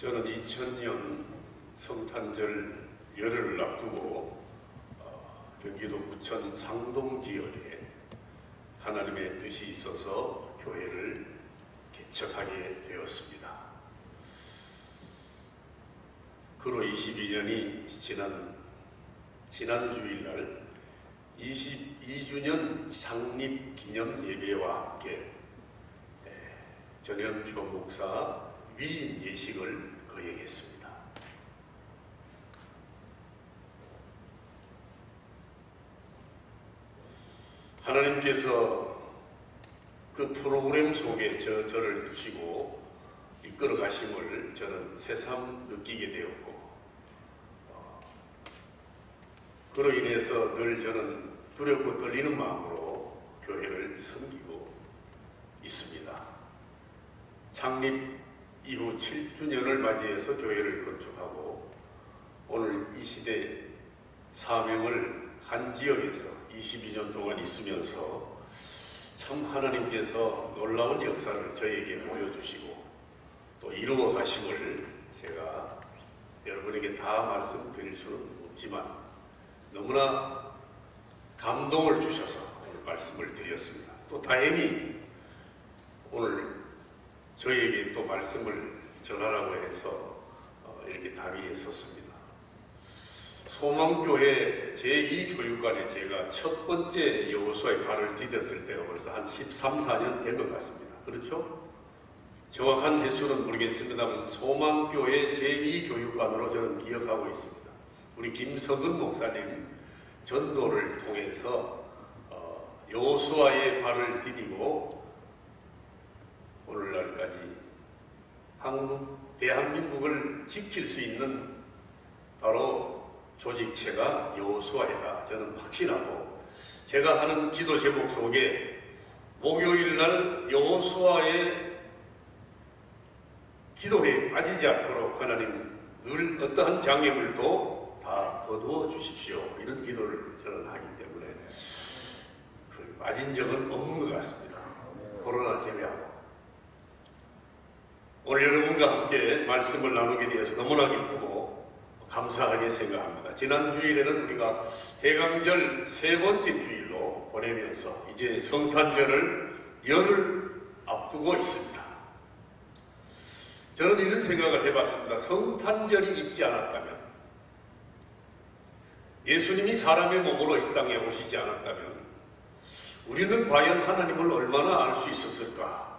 저는 2000년 성탄절 열흘을 앞두고 어, 경기도 부천 상동 지역에 하나님의 뜻이 있어서 교회를 개척하게 되었습니다. 그로 22년이 지난 지난 주일날 22주년 창립 기념 예배와 함께 에, 전현표 목사 위임 예식을 거행했습니다. 하나님께서 그 프로그램 속에 저, 저를 두시고 이끌어 가심을 저는 새삼 느끼게 되었고 어, 그로 인해서 늘 저는 두렵고 떨리는 마음으로 교회를 섬기고 있습니다. 창립 이후 7주년을 맞이해서 교회를 건축하고 오늘 이 시대 사명을 한 지역에서 22년 동안 있으면서 참 하나님께서 놀라운 역사를 저에게 보여주시고 또 이루어 가심을 제가 여러분에게 다 말씀드릴 수는 없지만 너무나 감동을 주셔서 오늘 말씀을 드렸습니다. 또 다행히 오늘 저희에게 또 말씀을 전하라고 해서 어, 이렇게 다위에 섰습니다. 소망교회 제2교육관에 제가 첫 번째 여호수아의 발을 디뎠을 때가 벌써 한 13, 14년 된 것 같습니다. 그렇죠? 정확한 횟수는 모르겠습니다만 소망교회 제2교육관으로 저는 기억하고 있습니다. 우리 김석은 목사님 전도를 통해서 어, 여호수아의 발을 디디고 오늘날까지 한국 대한민국을 지킬 수 있는 바로 조직체가 여호수아이다. 저는 확신하고 제가 하는 기도 제목 속에 목요일 날 여호수아의 기도에 빠지지 않도록 하나님 늘 어떠한 장애물도 다 거두어 주십시오. 이런 기도를 저는 하기 때문에 그 빠진 적은 없는 것 같습니다. 코로나 제외하고. 오늘 여러분과 함께 말씀을 나누게 되어서 너무나 기쁘고 감사하게 생각합니다. 지난 주일에는 우리가 대강절 세 번째 주일로 보내면서 이제 성탄절을 열흘 앞두고 있습니다. 저는 이런 생각을 해봤습니다. 성탄절이 있지 않았다면, 예수님이 사람의 몸으로 이 땅에 오시지 않았다면, 우리는 과연 하나님을 얼마나 알 수 있었을까?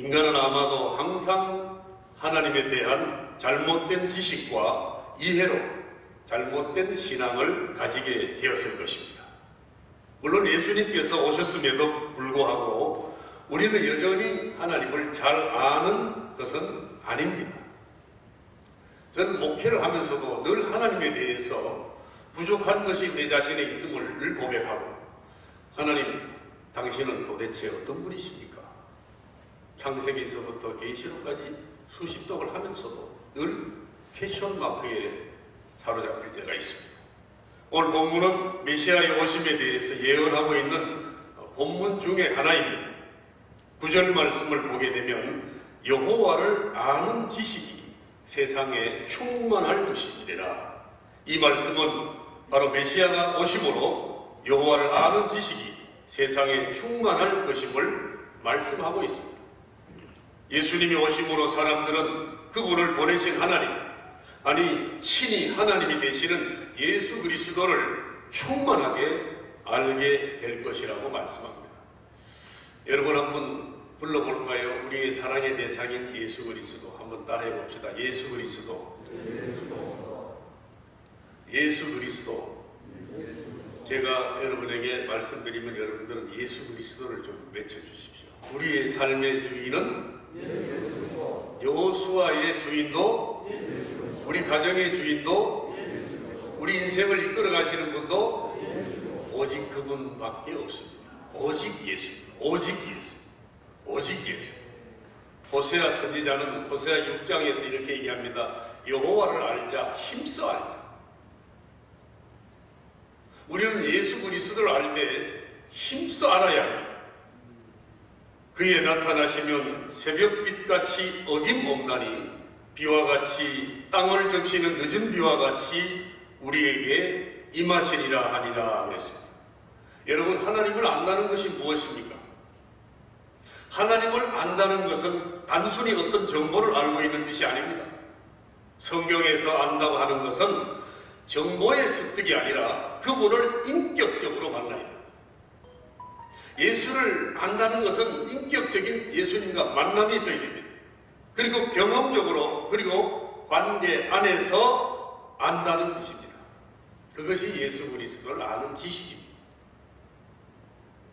인간은 아마도 항상 하나님에 대한 잘못된 지식과 이해로 잘못된 신앙을 가지게 되었을 것입니다. 물론 예수님께서 오셨음에도 불구하고 우리는 여전히 하나님을 잘 아는 것은 아닙니다. 저는 목회를 하면서도 늘 하나님에 대해서 부족한 것이 내 자신에 있음을 늘 고백하고 하나님, 당신은 도대체 어떤 분이십니까? 창세기에서부터 계시록까지 수십 독을 하면서도 늘 캐션 마크에 사로잡힐 때가 있습니다. 오늘 본문은 메시아의 오심에 대해서 예언하고 있는 본문 중에 하나입니다. 구절 말씀을 보게 되면 여호와를 아는 지식이 세상에 충만할 것이니라. 이 말씀은 바로 메시아가 오심으로 여호와를 아는 지식이 세상에 충만할 것임을 말씀하고 있습니다. 예수님이 오심으로 사람들은 그분을 보내신 하나님, 아니 친히 하나님이 되시는 예수 그리스도를 충만하게 알게 될 것이라고 말씀합니다. 여러분 한번 불러볼까요? 우리의 사랑의 대상인 예수 그리스도 한번 따라해 봅시다. 예수 그리스도. 예수 그리스도. 제가 여러분에게 말씀드리면 여러분들은 예수 그리스도를 좀 외쳐주십시오. 우리의 삶의 주인은 여호수아의 주인도 우리 가정의 주인도 우리 인생을 이끌어 가시는 분도 오직 그분밖에 없습니다. 오직 예수입니다. 오직 예수. 오직 예수. 호세아 선지자는 호세아 6장에서 이렇게 얘기합니다. 여호와를 알자 힘써 알자. 우리는 예수 그리스도를 알 때 힘써 알아야 합니다. 그에 나타나시면 새벽빛같이 어김없나니 비와 같이 땅을 적시는 늦은 비와 같이 우리에게 임하시리라 하니라 그랬습니다. 여러분 하나님을 안다는 것이 무엇입니까? 하나님을 안다는 것은 단순히 어떤 정보를 알고 있는 것이 아닙니다. 성경에서 안다고 하는 것은 정보의 습득이 아니라 그분을 인격적으로 만나야 돼요. 예수를 안다는 것은 인격적인 예수님과 만남이 있어야 됩니다. 그리고 경험적으로 그리고 관계 안에서 안다는 것입니다. 그것이 예수 그리스도를 아는 지식입니다.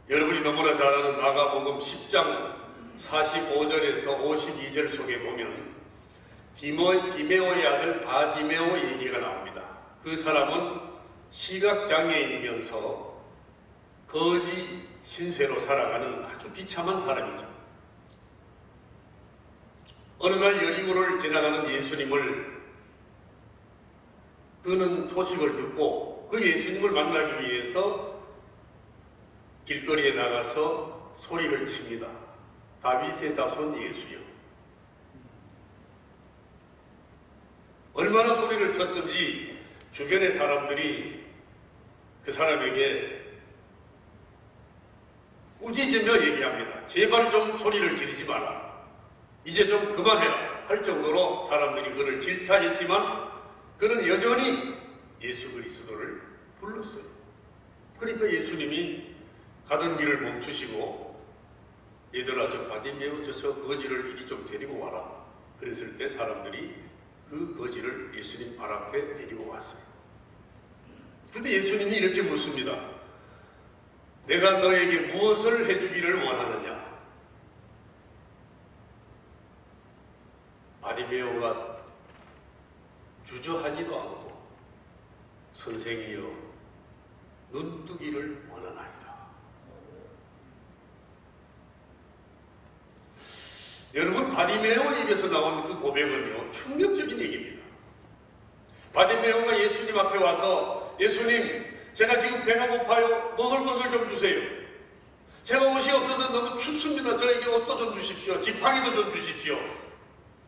여러분이 너무나 잘 아는 마가복음 10장 45절에서 52절 속에 보면 디모, 디메오의 아들 바디메오 얘기가 나옵니다. 그 사람은 시각장애인이면서 거지 신세로 살아가는 아주 비참한 사람이죠. 어느 날 여리고를 지나가는 예수님을 그는 소식을 듣고 그 예수님을 만나기 위해서 길거리에 나가서 소리를 칩니다. 다윗의 자손 예수여. 얼마나 소리를 쳤든지 주변의 사람들이 그 사람에게 꾸짖으며 얘기합니다. 제발 좀 소리를 지르지 마라. 이제 좀 그만해라. 할 정도로 사람들이 그를 질타했지만 그는 여전히 예수 그리스도를 불렀어요. 그러니까 예수님이 가던 길을 멈추시고 얘들아 저 바디메오 저서 거지를 이리 좀 데리고 와라. 그랬을 때 사람들이 그 거지를 예수님 발 앞에 데리고 왔어요. 근데 예수님이 이렇게 묻습니다. 내가 너에게 무엇을 해주기를 원하느냐? 바디메오가 주저하지도 않고 선생이여 눈뜨기를 원하나이다. 여러분 바디메오 입에서 나오는 그 고백은요 충격적인 얘기입니다. 바디메오가 예수님 앞에 와서 예수님 제가 지금 배가 고파요 먹을 것을 좀 주세요. 제가 옷이 없어서 너무 춥습니다. 저에게 옷도 좀 주십시오. 지팡이도 좀 주십시오.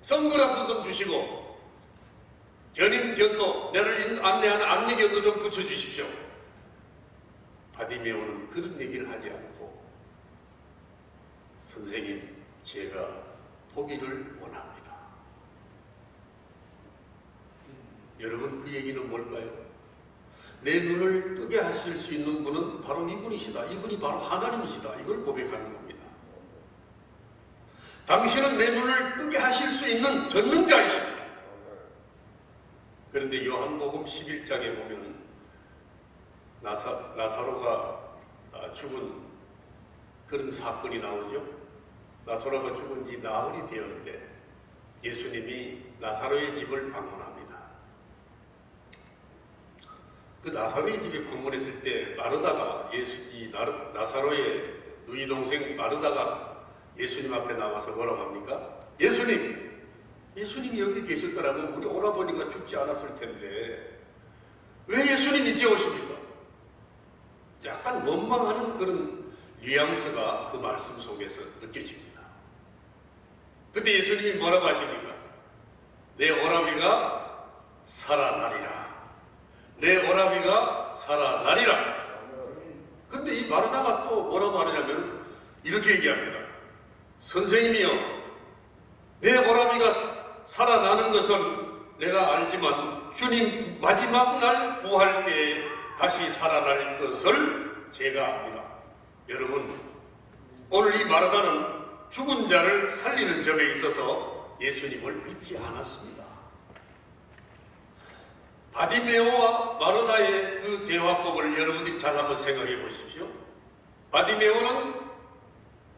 선글라스 좀 주시고 견인견도 나를 안내하는 안내견도 좀 붙여주십시오. 바디메오는 그런 얘기를 하지 않고 선생님 제가 보기를 원합니다. 여러분 그 얘기는 뭘까요? 내 눈을 뜨게 하실 수 있는 분은 바로 이분이시다. 이분이 바로 하나님이시다. 이걸 고백하는 겁니다. 당신은 내 눈을 뜨게 하실 수 있는 전능자이십니다. 그런데 요한복음 11장에 보면 나사, 나사로가 아, 죽은 그런 사건이 나오죠. 나사로가 죽은 지 나흘이 되었는데 예수님이 나사로의 집을 방문합니다. 그 나사로의 집에 방문했을 때 마르다가 예수 이 나사로의 누이 동생 마르다가 예수님 앞에 나와서 뭐라고 합니까? 예수님, 예수님이 여기 계실 거라면 우리 오라버니가 죽지 않았을 텐데 왜 예수님이 이제 오십니까? 약간 원망하는 그런 뉘앙스가 그 말씀 속에서 느껴집니다. 그때 예수님이 뭐라고 하십니까? 내 오라비가 살아나리라. 내 오라비가 살아나리라. 근데 이 마르다가 또 뭐라고 하느냐면 이렇게 얘기합니다. 선생님이요. 내 오라비가 살아나는 것은 내가 알지만 주님 마지막 날 부활 때에 다시 살아날 것을 제가 압니다. 여러분, 오늘 이 마르다는 죽은 자를 살리는 점에 있어서 예수님을 믿지 않았습니다. 바디메오와 마르다의 그 대화법을 여러분들이 잘 한번 생각해 보십시오. 바디메오는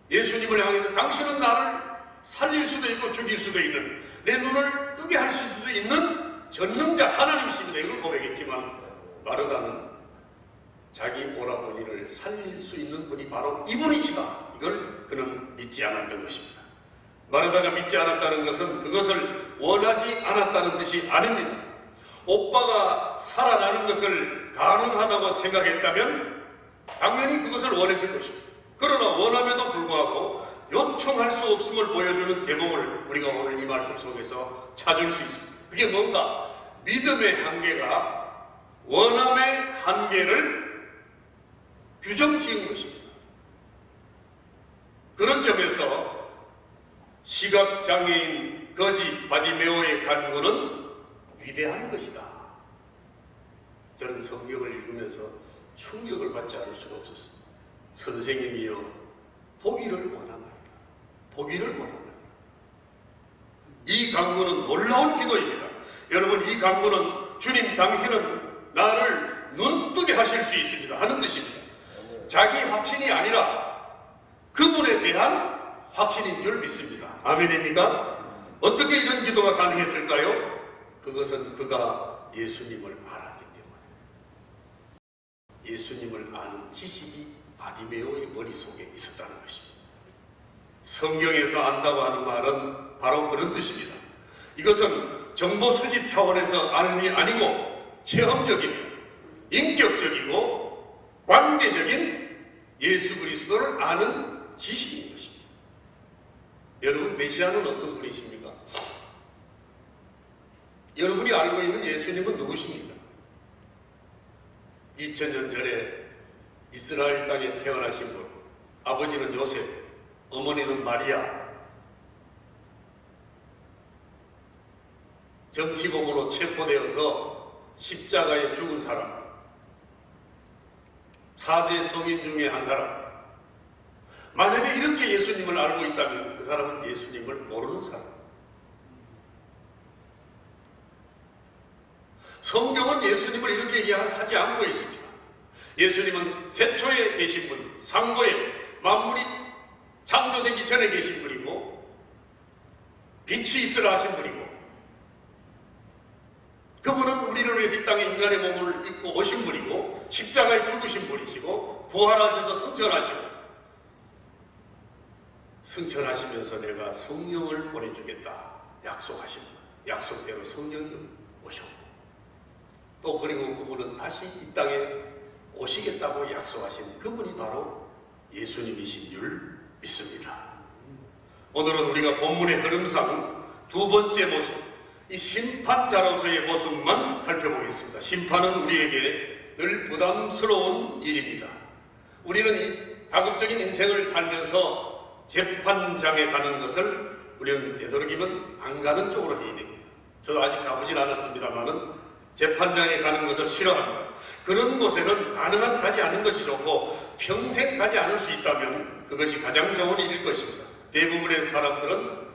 예수님을 향해서 당신은 나를 살릴 수도 있고 죽일 수도 있는 내 눈을 뜨게 할 수도 있는 전능자 하나님이십니다. 이걸 고백했지만 마르다는 자기 오라버니를 살릴 수 있는 분이 바로 이분이시다. 이걸 그는 믿지 않았던 것입니다. 마르다가 믿지 않았다는 것은 그것을 원하지 않았다는 뜻이 아닙니다. 오빠가 살아나는 것을 가능하다고 생각했다면 당연히 그것을 원했을 것입니다. 그러나 원함에도 불구하고 요청할 수 없음을 보여주는 대목을 우리가 오늘 이 말씀 속에서 찾을 수 있습니다. 그게 뭔가 믿음의 한계가 원함의 한계를 규정지은 것입니다. 그런 점에서 시각장애인 거지 바디메오의 간구는 위대한 것이다. 저는 성경을 읽으면서 충격을 받지 않을 수가 없었습니다. 선생님이여 보기를 원합니다. 보기를 원합니다. 이 강구는 놀라운 기도입니다. 여러분 이 강구는 주님 당신은 나를 눈뜨게 하실 수 있습니다 하는 뜻입니다. 자기 확신이 아니라 그분에 대한 확신인 줄 믿습니다. 아멘입니까? 어떻게 이런 기도가 가능했을까요? 그것은 그가 예수님을 알았기 때문에 예수님을 아는 지식이 바디메오의 머릿속에 있었다는 것입니다. 성경에서 안다고 하는 말은 바로 그런 뜻입니다. 이것은 정보 수집 차원에서 아는 게 아니고 체험적이며 인격적이고 관계적인 예수 그리스도를 아는 지식인 것입니다. 여러분 메시아는 어떤 분이십니까? 여러분이 알고 있는 예수님은 누구십니까? 2000년 전에 이스라엘 땅에 태어나신 분, 아버지는 요셉, 어머니는 마리아, 정치범으로 체포되어서 십자가에 죽은 사람, 4대 성인 중에 한 사람. 만약에 이렇게 예수님을 알고 있다면 그 사람은 예수님을 모르는 사람. 성경은 예수님을 이렇게 얘기하지 않고 있습니다. 예수님은 태초에 계신 분, 상고에 만물이 창조되기 전에 계신 분이고 빛이 있으라 하신 분이고 그분은 우리를 위해서 이 땅에 인간의 몸을 입고 오신 분이고 십자가에 죽으신 분이시고 부활하셔서 승천하시고 승천하시면서 내가 성령을 보내주겠다 약속하신 약속대로 성령이 오셨고 또 그리고 그분은 다시 이 땅에 오시겠다고 약속하신 그분이 바로 예수님이신 줄 믿습니다. 오늘은 우리가 본문의 흐름상 두 번째 모습, 이 심판자로서의 모습만 살펴보겠습니다. 심판은 우리에게 늘 부담스러운 일입니다. 우리는 이 다급적인 인생을 살면서 재판장에 가는 것을 우리는 되도록이면 안 가는 쪽으로 해야 됩니다. 저도 아직 가보진 않았습니다만은 재판장에 가는 것을 싫어합니다. 그런 곳에는 가능한 가지 않는 것이 좋고 평생 가지 않을 수 있다면 그것이 가장 좋은 일일 것입니다. 대부분의 사람들은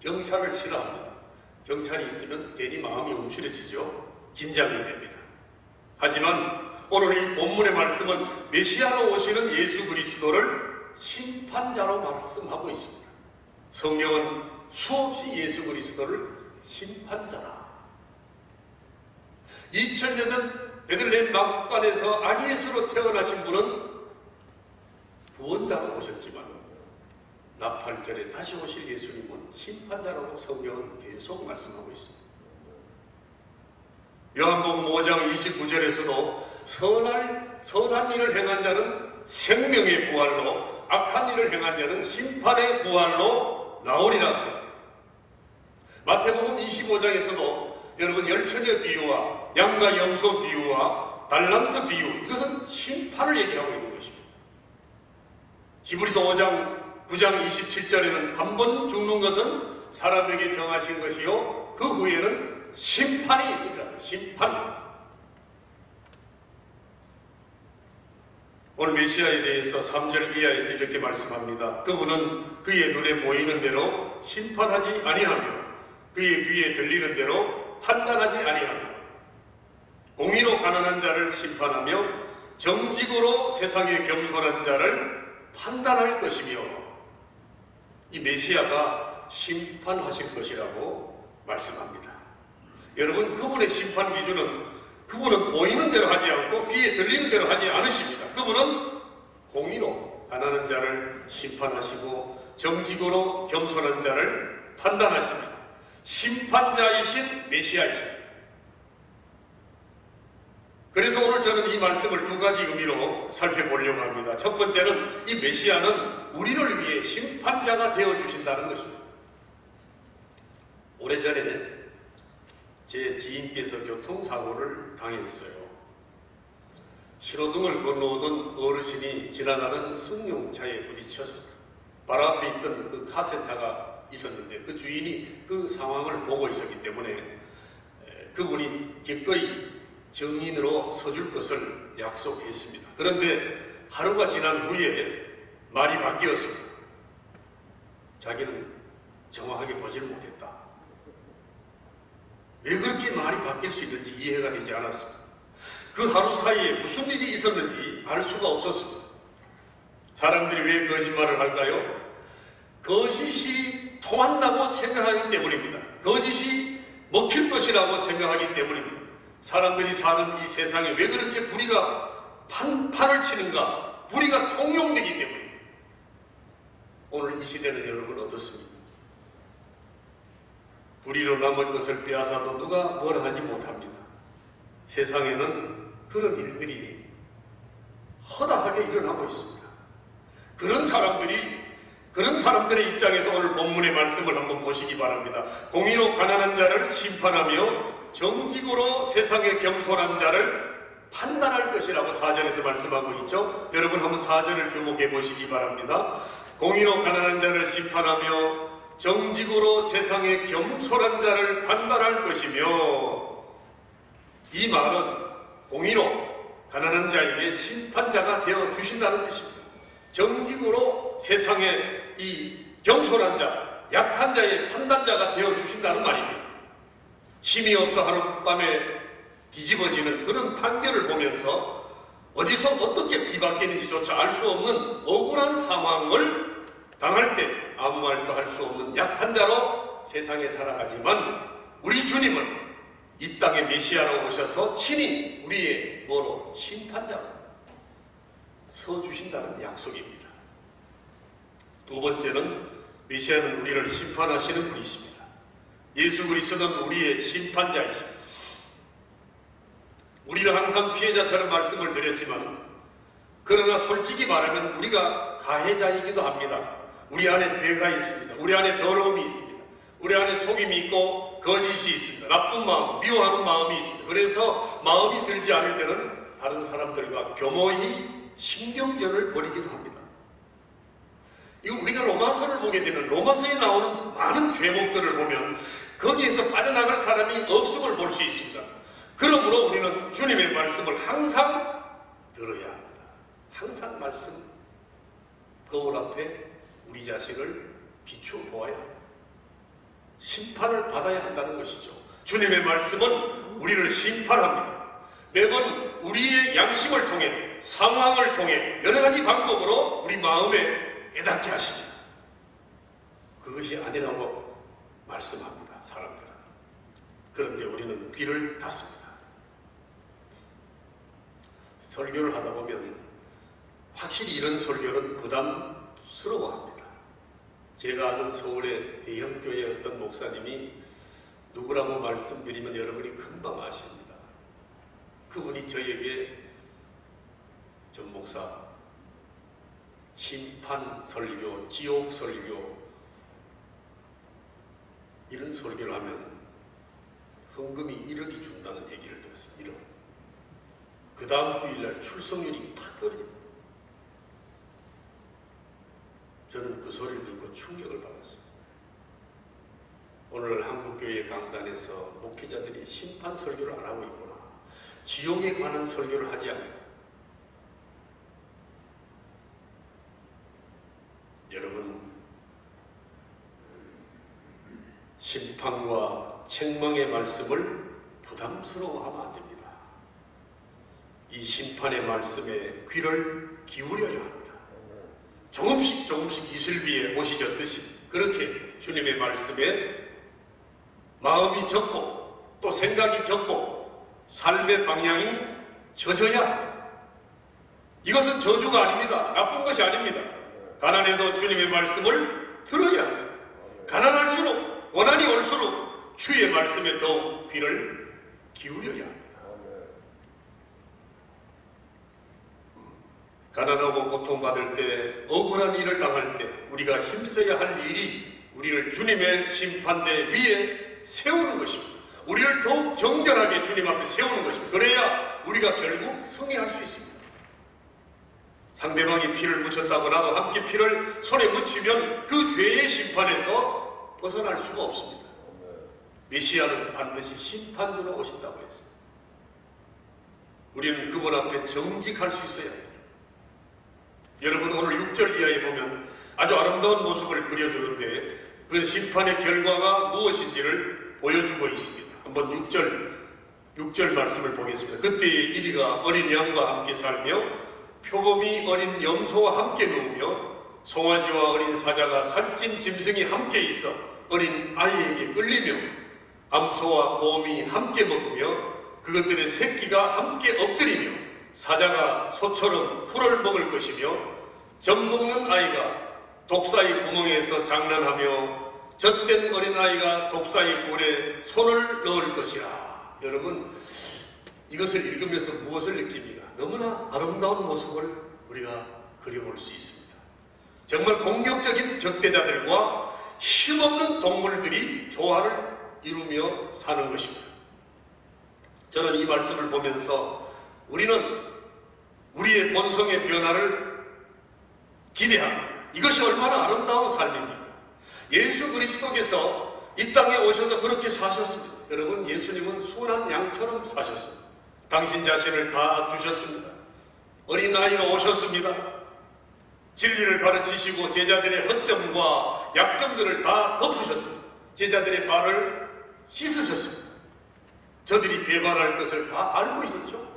경찰을 싫어합니다. 경찰이 있으면 괜히 마음이 움츠려지죠. 긴장이 됩니다. 하지만 오늘 이 본문의 말씀은 메시아로 오시는 예수 그리스도를 심판자로 말씀하고 있습니다. 성경은 수없이 예수 그리스도를 심판자라 2000년 전 베들레헴 마국간에서 아기예수로 태어나신 분은 구원자로 오셨지만 나팔절에 다시 오실 예수님은 심판자라고 성경은 계속 말씀하고 있습니다. 요한복음 5장 29절에서도 선할, 선한 일을 행한 자는 생명의 부활로 악한 일을 행한 자는 심판의 부활로 나오리라 그랬습니다. 마태복음 25장에서도 여러분 열처녀 비유와 양과 염소 비유와 달란트 비유 이것은 심판을 얘기하고 있는 것입니다. 히브리서 5장 9장 27절에는 한 번 죽는 것은 사람에게 정하신 것이요 그 후에는 심판이 있습니다. 심판. 오늘 메시아에 대해서 3절 이하에서 이렇게 말씀합니다. 그분은 그의 눈에 보이는 대로 심판하지 아니하며 그의 귀에 들리는 대로 판단하지 아니하며 공의로 가난한 자를 심판하며 정직으로 세상에 겸손한 자를 판단할 것이며 이 메시아가 심판하실 것이라고 말씀합니다. 여러분 그분의 심판 기준은 그분은 보이는 대로 하지 않고 귀에 들리는 대로 하지 않으십니다. 그분은 공의로 가난한 자를 심판하시고 정직으로 겸손한 자를 판단하십니다. 심판자이신 메시아이십니다. 그래서 오늘 저는 이 말씀을 두 가지 의미로 살펴보려고 합니다. 첫 번째는 이 메시아는 우리를 위해 심판자가 되어 주신다는 것입니다. 오래전에 제 지인께서 교통사고를 당했어요. 신호등을 건너오던 어르신이 지나가는 승용차에 부딪혀서 발 앞에 있던 그 카센터가 있었는데 그 주인이 그 상황을 보고 있었기 때문에 에, 그분이 기꺼이 정인으로 서줄 것을 약속했습니다. 그런데 하루가 지난 후에 말이 바뀌었습니다. 자기는 정확하게 보지를 못했다. 왜 그렇게 말이 바뀔 수 있는지 이해가 되지 않았습니다. 그 하루 사이에 무슨 일이 있었는지 알 수가 없었습니다. 사람들이 왜 거짓말을 할까요? 거짓이 통한다고 생각하기 때문입니다. 거짓이 먹힐 것이라고 생각하기 때문입니다. 사람들이 사는 이 세상에 왜 그렇게 불의가 판판을 치는가? 불의가 통용되기 때문입니다. 오늘 이 시대는 여러분 어떻습니까? 불의로 남은 것을 빼앗아도 누가 뭐라 하지 못합니다. 세상에는 그런 일들이 허다하게 일어나고 있습니다. 그런 사람들이 그런 사람들의 입장에서 오늘 본문의 말씀을 한번 보시기 바랍니다. 공의로 가난한 자를 심판하며 정직으로 세상에 겸손한 자를 판단할 것이라고 사절에서 말씀하고 있죠. 여러분 한번 사절을 주목해 보시기 바랍니다. 공의로 가난한 자를 심판하며 정직으로 세상에 겸손한 자를 판단할 것이며 이 말은 공의로 가난한 자에게 심판자가 되어 주신다는 것입니다. 정직으로 세상에 이 겸손한 자, 약한 자의 판단자가 되어 주신다는 말입니다. 힘이 없어 하룻밤에 뒤집어지는 그런 판결을 보면서 어디서 어떻게 뒤바뀌는지조차 알 수 없는 억울한 상황을 당할 때 아무 말도 할 수 없는 약한 자로 세상에 살아가지만 우리 주님은 이 땅에 메시아로 오셔서 친히 우리의 뭐로 심판자로 서 주신다는 약속입니다. 두 번째는 메시아는 우리를 심판하시는 분이십니다. 예수 그리스도는 우리의 심판자이십니다. 우리는 항상 피해자처럼 말씀을 드렸지만 그러나 솔직히 말하면 우리가 가해자이기도 합니다. 우리 안에 죄가 있습니다. 우리 안에 더러움이 있습니다. 우리 안에 속임이 있고 거짓이 있습니다. 나쁜 마음, 미워하는 마음이 있습니다. 그래서 마음이 들지 않을 때는 다른 사람들과 교모히 신경전을 벌이기도 합니다. 이거 우리가 로마서를 보게 되면 로마서에 나오는 많은 죄목들을 보면 거기에서 빠져나갈 사람이 없음을 볼 수 있습니다. 그러므로 우리는 주님의 말씀을 항상 들어야 합니다. 항상 말씀 거울 앞에 우리 자신을 비추어 보아야. 심판을 받아야 한다는 것이죠. 주님의 말씀은 우리를 심판합니다. 매번 우리의 양심을 통해 상황을 통해 여러 가지 방법으로 우리 마음에 깨닫게 하십니다. 그것이 아니라고 말씀합니다. 사람들은. 그런데 우리는 귀를 닫습니다. 설교를 하다 보면 확실히 이런 설교는 부담스러워합니다. 제가 아는 서울의 대형교회 어떤 목사님이 누구라고 말씀드리면 여러분이 금방 아십니다. 그분이 저에게 전 목사 심판 설교, 지옥 설교 이런 설교를 하면 헌금이 1억이 준다는 얘기를 들었어요. 1억. 그 다음 주일날 출석률이 팍 떨어집니다. 저는 그 소리를 듣고 충격을 받았습니다. 오늘 한국교회 강단에서 목회자들이 심판 설교를 안 하고 있구나. 지옥에 관한 설교를 하지 않고. 여러분, 심판과 책망의 말씀을 부담스러워하면 안 됩니다. 이 심판의 말씀에 귀를 기울여야 합니다. 조금씩 조금씩 이슬비에 옷이 젖듯이 그렇게 주님의 말씀에 마음이 젖고 또 생각이 젖고 삶의 방향이 젖어야 합니다. 이것은 저주가 아닙니다. 나쁜 것이 아닙니다. 가난해도 주님의 말씀을 들어야. 가난할수록 고난이 올수록 주의 말씀에 더 귀를 기울여야. 가난하고 고통받을 때 억울한 일을 당할 때 우리가 힘써야 할 일이 우리를 주님의 심판대 위에 세우는 것입니다. 우리를 더욱 정결하게 주님 앞에 세우는 것입니다. 그래야 우리가 결국 승리할 수 있습니다. 상대방이 피를 묻혔다고 나도 함께 피를 손에 묻히면 그 죄의 심판에서 벗어날 수가 없습니다. 메시아는 반드시 심판주로 오신다고 했습니다. 우리는 그분 앞에 정직할 수 있어야 합니다. 여러분 오늘 6절 이하에 보면 아주 아름다운 모습을 그려주는데 그 심판의 결과가 무엇인지를 보여주고 있습니다. 한번 6절 6절 말씀을 보겠습니다. 그때 이리가 어린 양과 함께 살며 표범이 어린 염소와 함께 누우며 송아지와 어린 사자가 살찐 짐승이 함께 있어 어린 아이에게 끌리며 암소와 곰이 함께 먹으며 그것들의 새끼가 함께 엎드리며 사자가 소처럼 풀을 먹을 것이며 젖 먹는 아이가 독사의 구멍에서 장난하며 젖된 어린아이가 독사의 굴에 손을 넣을 것이라 여러분 이것을 읽으면서 무엇을 느낍니까? 너무나 아름다운 모습을 우리가 그려볼 수 있습니다 정말 공격적인 적대자들과 힘없는 동물들이 조화를 이루며 사는 것입니다 저는 이 말씀을 보면서 우리는 우리의 본성의 변화를 기대합니다. 이것이 얼마나 아름다운 삶입니까? 예수 그리스도께서 이 땅에 오셔서 그렇게 사셨습니다. 여러분, 예수님은 순한 양처럼 사셨습니다. 당신 자신을 다 주셨습니다. 어린아이가 오셨습니다. 진리를 가르치시고 제자들의 허점과 약점들을 다 덮으셨습니다. 제자들의 발을 씻으셨습니다. 저들이 배반할 것을 다 알고 있었죠.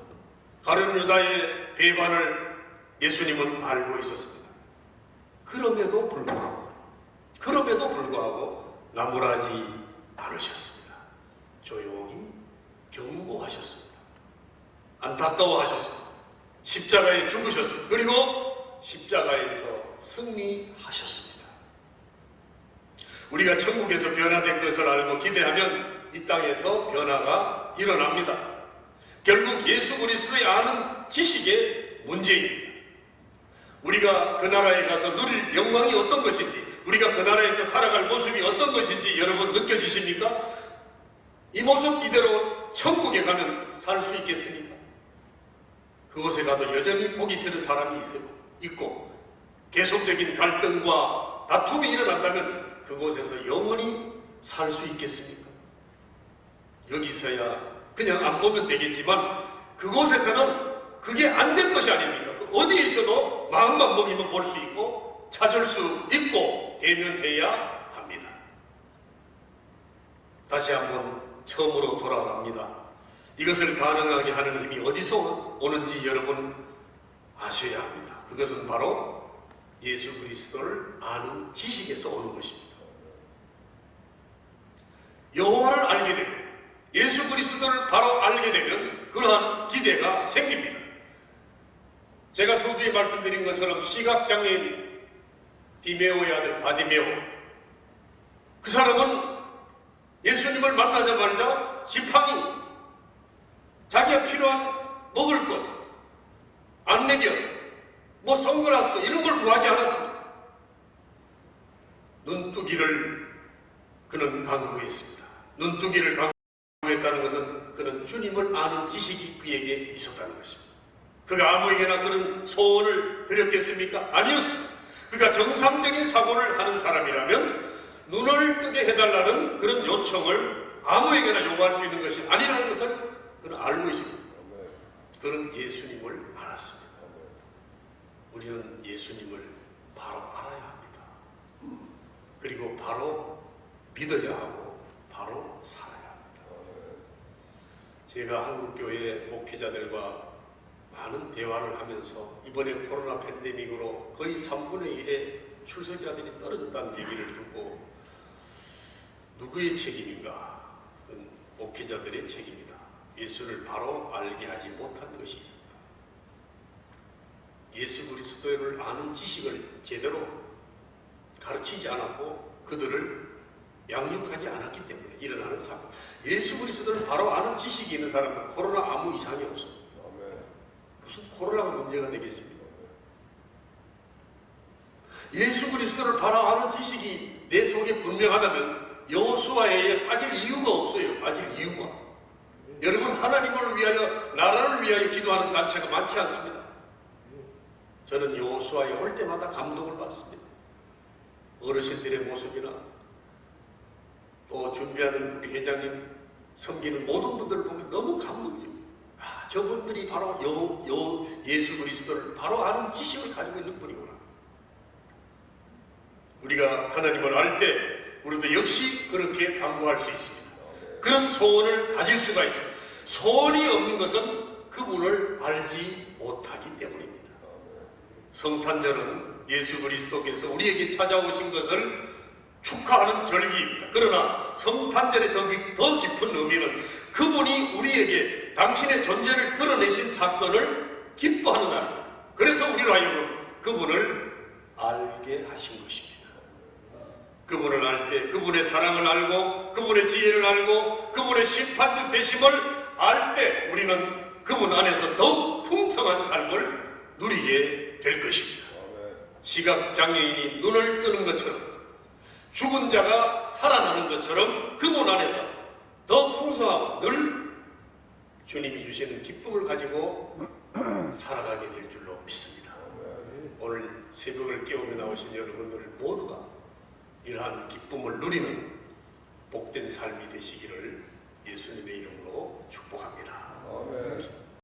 가룟 유다의 배반을 예수님은 알고 있었습니다. 그럼에도 불구하고, 그럼에도 불구하고 나무라지 않으셨습니다. 조용히 경고하셨습니다. 안타까워하셨습니다. 십자가에 죽으셨습니다. 그리고 십자가에서 승리하셨습니다. 우리가 천국에서 변화된 것을 알고 기대하면 이 땅에서 변화가 일어납니다. 결국 예수 그리스도의 아는 지식의 문제입니다. 우리가 그 나라에 가서 누릴 영광이 어떤 것인지, 우리가 그 나라에서 살아갈 모습이 어떤 것인지 여러분 느껴지십니까? 이 모습 이대로 천국에 가면 살 수 있겠습니까? 그곳에 가도 여전히 보기 싫은 사람이. 있고, 계속적인 갈등과 다툼이 일어난다면 그곳에서 영원히 살 수 있겠습니까? 여기서야 그냥 안 보면 되겠지만 그곳에서는 그게 안 될 것이 아닙니까? 어디에 있어도 마음만 먹이면 볼 수 있고 찾을 수 있고 대면해야 합니다. 다시 한번 처음으로 돌아갑니다. 이것을 가능하게 하는 힘이 어디서 오는지 여러분 아셔야 합니다. 그것은 바로 예수 그리스도를 아는 지식에서 오는 것입니다. 여호와를 알게 되면 예수 그리스도를 바로 알게 되면 그러한 기대가 생깁니다. 제가 서두에 말씀드린 것처럼 시각장애인 디메오의 아들 바디메오 그 사람은 예수님을 만나자마자 지팡이 자기가 필요한 먹을 것 안내견 뭐 선글라스 이런 걸 구하지 않았습니다. 눈두기를 그는 강구했습니다. 눈두기를 강구했다는 것은 그는 주님을 아는 지식이 그에게 있었다는 것입니다. 그가 아무에게나 그런 소원을 드렸겠습니까? 아니었습니다. 그가 정상적인 사고를 하는 사람이라면 눈을 뜨게 해달라는 그런 요청을 아무에게나 요구할 수 있는 것이 아니라는 것을 알고 있습니다. 그는 예수님을 알았습니다. 우리는 예수님을 바로 알아야 합니다. 그리고 바로 믿어야 하고 바로 살아야 합니다. 제가 한국교회 목회자들과 많은 대화를 하면서 이번에 코로나 팬데믹으로 거의 3분의 1의 출석자들이 떨어졌다는 얘기를 듣고 누구의 책임인가? 목회자들의 책임이다. 예수를 바로 알게 하지 못한 것이 있습니다. 예수 그리스도를 아는 지식을 제대로 가르치지 않았고 그들을 양육하지 않았기 때문에 일어나는 사고. 예수 그리스도를 바로 아는 지식이 있는 사람은 코로나 아무 이상이 없습니다. 무슨 코로나가 문제가 되겠습니까? 예수 그리스도를 바라 아는 지식이 내 속에 분명하다면 여호수아에 빠질 이유가 없어요. 빠질 이유가. 여러분 하나님을 위하여 나라를 위하여 기도하는 단체가 많지 않습니다. 저는 여호수아에 올 때마다 감동을 받습니다. 어르신들의 모습이나 또 준비하는 우리 회장님 섬기는 모든 분들 보면 너무 감동입니다. 아, 저분들이 바로 여, 여 예수 그리스도를 바로 아는 지식을 가지고 있는 분이구나. 우리가 하나님을 알 때 우리도 역시 그렇게 강구할 수 있습니다. 그런 소원을 가질 수가 있습니다. 소원이 없는 것은 그분을 알지 못하기 때문입니다. 성탄절은 예수 그리스도께서 우리에게 찾아오신 것을 축하하는 절기입니다. 그러나 성탄절의 더, 깊- 더 깊은 의미는 그분이 우리에게 당신의 존재를 드러내신 사건을 기뻐하는 날입니다. 그래서 우리로 하여금 그분을 알게 하신 것입니다. 그분을 알 때 그분의 사랑을 알고 그분의 지혜를 알고 그분의 심판주 되심을 알 때 우리는 그분 안에서 더욱 풍성한 삶을 누리게 될 것입니다. 시각 장애인이 눈을 뜨는 것처럼 죽은 자가 살아나는 것처럼 그분 안에서 더 풍성하고 늘 주님이 주시는 기쁨을 가지고 살아가게 될 줄로 믿습니다. 오늘 새벽을 깨우며 나오신 여러분들 모두가 이러한 기쁨을 누리는 복된 삶이 되시기를 예수님의 이름으로 축복합니다. 아멘.